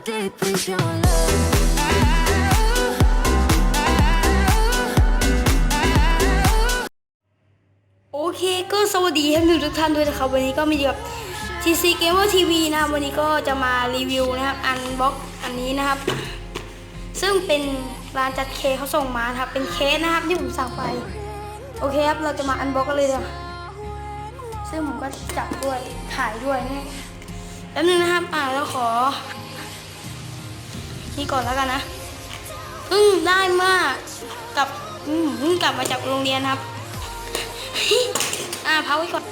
deep is your love? โอเคก็สวัสดีท่านผู้ชมทุกท่านด้วยนะครับวันนี้ก็มาอยู่กับ TC Gamer TV นะครับวันนี้ก็จะมารีวิวนะครับอันบ็อกอันนี้นะครับ ซึ่งเป็นร้านจัดเคเขาส่งมาครับเป็นเคสนะครับที่ผมสั่งไป โอเคครับเราจะมาอันบ็อกกันเลยนะซึ่งผมก็จับด้วยถ่ายด้วยนะแป๊บนึงนะครับ อ่าเราขอ นี่ก่อนแล้วกันนะ อืมได้มากกับอืมเพิ่งกลับมาจากโรงเรียนครับ อ่าพักไว้ก่อน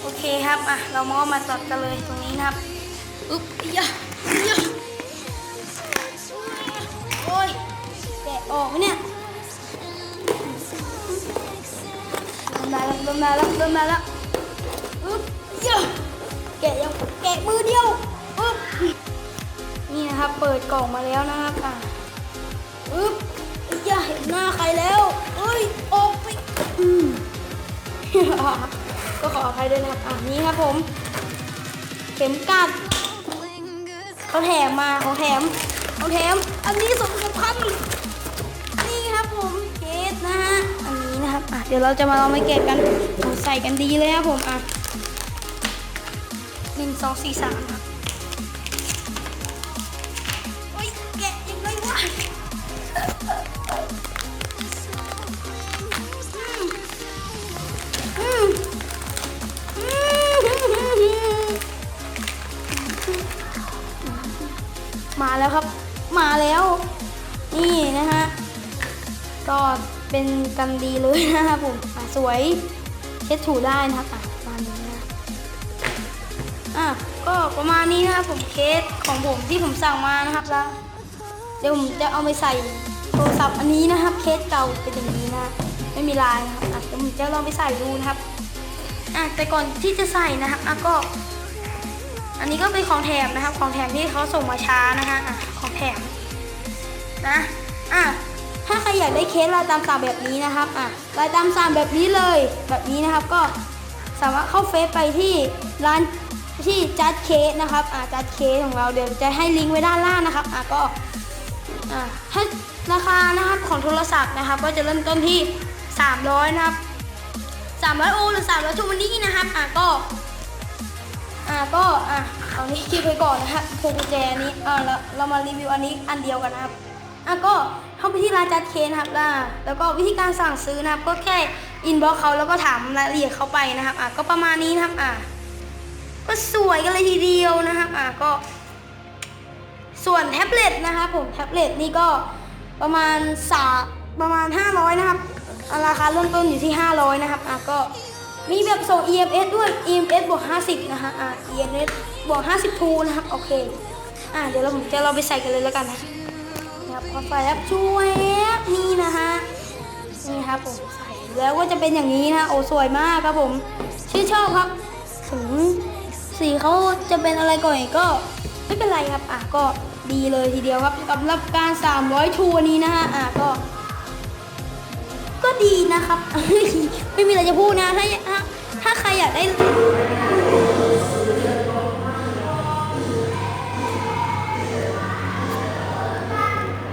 โอเคครับ อะ เรามาเอามาตัดกันเลยตรงนี้นะครับ อุ๊บยะยะโอ้ยแกะออกไหมเนี่ยเริ่มได้แล้วเริ่มได้แล้วเริ่มได้แล้ว อุ๊บยะแกะยังแกะมือเดียวอุ๊บ นี่นะครับ เปิดกล่องมาแล้วนะครับอะอุ๊บอย่าเห็นหน้าใครแล้วเอ้ยออกไปอืมก็ขออภัยด้วยนะครับ อะนี่ครับผม เข็มกัดเขาแถมมาเขาแถมเขาแถม อันนี้สมกับพันนี่ครับผมเกตนะฮะ อันนี้นะครับ อะเดี๋ยวเราจะมาลองไปเก็บกันใส่กันดีเลยครับผม อะหนึ่งสองสี่สาม มาแล้วครับ มาแล้ว นี่นะฮะก็เป็นกันดีเลยนะครับผมสวยเช็ดถูได้นะครับอะประมาณนี้นะอะก็ประมาณนี้นะครับผมเคสของผมที่ผมสั่งมานะครับแล้วเดี๋ยวผมจะเอาไปใส่โทรศัพท์อันนี้นะครับ เคสเก่าเป็นอย่างนี้นะไม่มีลายนะครับเดี๋ยวผมจะลองไปใส่ดูนะครับอะแต่ก่อนที่จะใส่นะครับอะก็ อันนี้ก็เป็นของแถมนะครับของแถมที่เขาส่งมาช้านะคะอะของแถมนะอะถ้าใครอยากได้เคสลายตามสั่งแบบนี้นะครับอะลายตามสั่งแบบนี้เลยแบบนี้นะครับก็สามารถเข้าเฟซไปที่ร้านที่จัดเคสนะครับอะจัดเคสของเราเดี๋ยวจะให้ลิงก์ไว้ด้านล่างนะครับอะก็อะถ้าราคานะครับของโทรศัพท์นะครับ ก็จะเริ่มต้นที่ 300 นะครับ300โอหรือ300ทูมันนี่นะครับอะก็ อ่าก็อะเอานี้คิดไปก่อนนะครับพวงกุญแจอันนี้อ่าแล้วเรามารีวิวอันนี้อันเดียวกันนะครับอะก็เข้าไปที่ร้านจัดเคนครับล่ะแล้วก็วิธีการสั่งซื้อนะครับ ก็แค่อินบ็อกเขาแล้วก็ถามรายละเอียดเขาไปนะครับอะก็ประมาณนี้นะครับอะก็สวยกันเลยทีเดียวนะครับอะก็ ส่วนแท็บเล็ตนะครับผมแท็บเล็ตนี่ก็ประมาณสาประมาณ 500 นะครับอะราคาเริ่มต้นอยู่ที่ 500 นะครับอะก็ มีแบบส่ง EMS ด้วย EMS บวก50 นะฮะอะ EMS บวก50ทูนะครับ โอเค อะเดี๋ยวเราผมจะเราไปใส่กันเลยแล้วกันนะ นะครับพอใส่แล้วช่วยนี่นะฮะ นี่ครับผมใส่แล้วก็จะเป็นอย่างนี้นะ โอ้สวยมากครับผม ชื่นชอบครับ ถึงสีเขาจะเป็นอะไรก่อนก็ไม่เป็นไรครับ อะก็ดีเลยทีเดียวครับสำหรับการ 300ทูอันนี้นะฮะ อะก็ ก็ดีนะครับ ไม่มีอะไรจะพูดนะถ้าถ้ อยากได้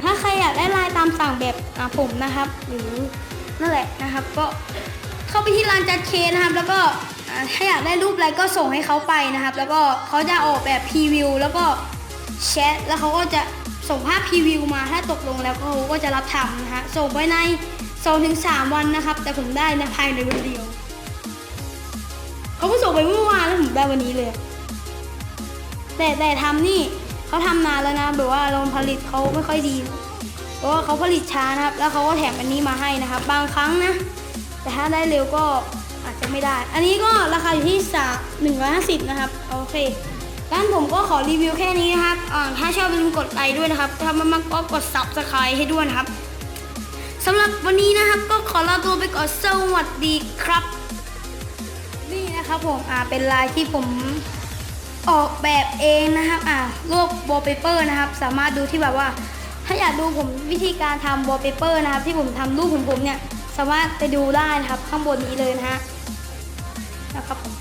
ถ้าใครอยากได้ลายตามสั่งแบบผมนะครับ หรือนั่นแหละนะครับ ก็เข้าไปที่ร้านจัดเคนะครับ แล้วก็ถ้าอยากได้รูปอะไรก็ส่งให้เขาไปนะครับ แล้วก็เขาจะออกแบบพรีวิวแล้วก็แชทแล้วเขาก็จะส่งภาพพรีวิวมาถ้าตกลงแล้วเขาก็จะรับทำนะฮะส่งไว้ใน2-3วันนะครับ แต่ผมได้นะภายในวันเดียว เขาเพิ่งส่งไปเมื่อวานแล้วผมได้วันนี้เลย แต่แต่ทำนี่เขาทำนานแล้วนะแบบว่าโรงผลิตเขาไม่ค่อยดี เพราะว่าเขาผลิตช้านะครับ แล้วเขาก็แถมอันนี้มาให้นะครับ บางครั้งนะ แต่ถ้าได้เร็วก็อาจจะไม่ได้ อันนี้ก็ราคาอยู่ที่สามหนึ่งร้อยห้าสิบนะครับโอเคด้านผมก็ขอรีวิวแค่นี้นะครับถ้าชอบอย่าลืมกดไลค์ด้วยนะครับถ้าม่มากก็กด subscribe ให้ด้วยนะครับสำหรับวันนี้นะครับก็ขอลาตัวไปก่อนสวัสดีครับ นะครับผมอ่าเป็นลายที่ผมออกแบบเองนะครับอะรูปวอลเปเปอร์นะครับ สามารถดูที่แบบว่า ถ้าอยากดูผมวิธีการทำวอลเปเปอร์นะครับ ที่ผมทำรูปของผมเนี่ยสามารถไปดูได้นะครับข้างบนนี้เลยนะฮะนะครับผม